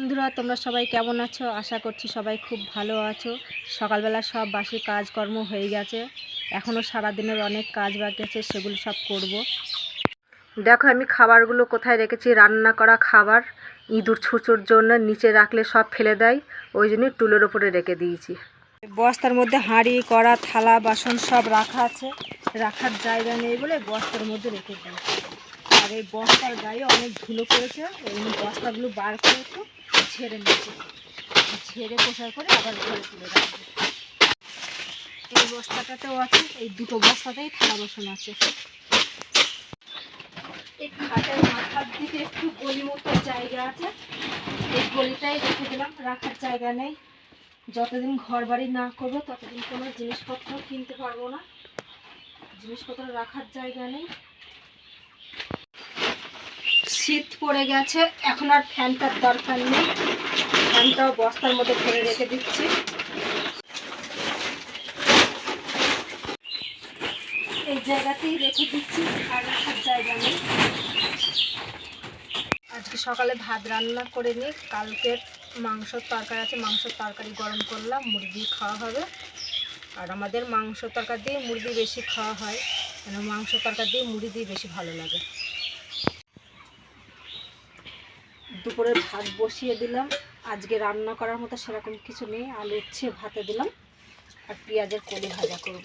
বন্ধুরা, তোমরা সবাই কেমন আছো? আশা করছি সবাই খুব ভালো আছো। সকালবেলা সব বাসি কাজকর্ম হয়ে গেছে। এখনও সারাদিনের অনেক কাজ বাকি আছে, সেগুলো সব করব। দেখো, আমি খাবারগুলো কোথায় রেখেছি? রান্না করা খাবার, ইঁদুর ছুঁচোর জন্য নিচে রাখলে সব ফেলে দেয়। ওই জন্য টুলের ওপরে রেখে দিয়েছি। বস্তার মধ্যে হাঁড়ি, কড়া, থালা, বাসন সব রাখা আছে। রাখার জায়গা নেই বলে বস্তার মধ্যে রেখে দিই আর এই বস্তার গায়ে অনেক ধুলো পড়েছে। এই বস্তাগুলো বার করে একটু ঝেড়ে নিচ্ছি ঝেড়ে পোষার করে আবার ঘরে তুলে রাখব। এই বস্তাটাতেও আছে, এই দুটো বস্তাতেই থালা বাসন আছে। এই খাটের মাথার দিকে একটু গলি মতো জায়গা আছে। এই গলিটাই রেখে দিলাম, রাখার জায়গা নেই। যতদিন ঘর বাড়ি না করব, ততদিন কোনো জিনিসপত্র কিনতে পারব না। জিনিসপত্র রাখার জায়গা নেই। শীত পড়ে গেছে। এখন আর ফ্যানটার দরকার নেই। ফ্যানটাও বস্তার মধ্যে ভরে রেখে দিচ্ছি। এই জায়গাতেই রেখে দিচ্ছি, আর রাখার জায়গা নেই। আজকে সকালে ভাত রান্না করে নিই। কালকের মাংসর তরকারি আছে, মাংসর তরকারি গরম করলাম মুরগি খাওয়া হবে। আর আমাদের মাংস তরকারি দিয়ে মুরগি বেশি খাওয়া হয়। কেন মাংস তরকারি দিয়ে মুড়ি দিয়ে বেশি ভালো লাগে। দুপুরে ভাত বসিয়ে দিলাম। আজকে রান্না করার মতো সেরকম কিছু নেই। আলু উচ্ছে, ভাতে দিলাম। আর পেঁয়াজের কলি ভাজা করব।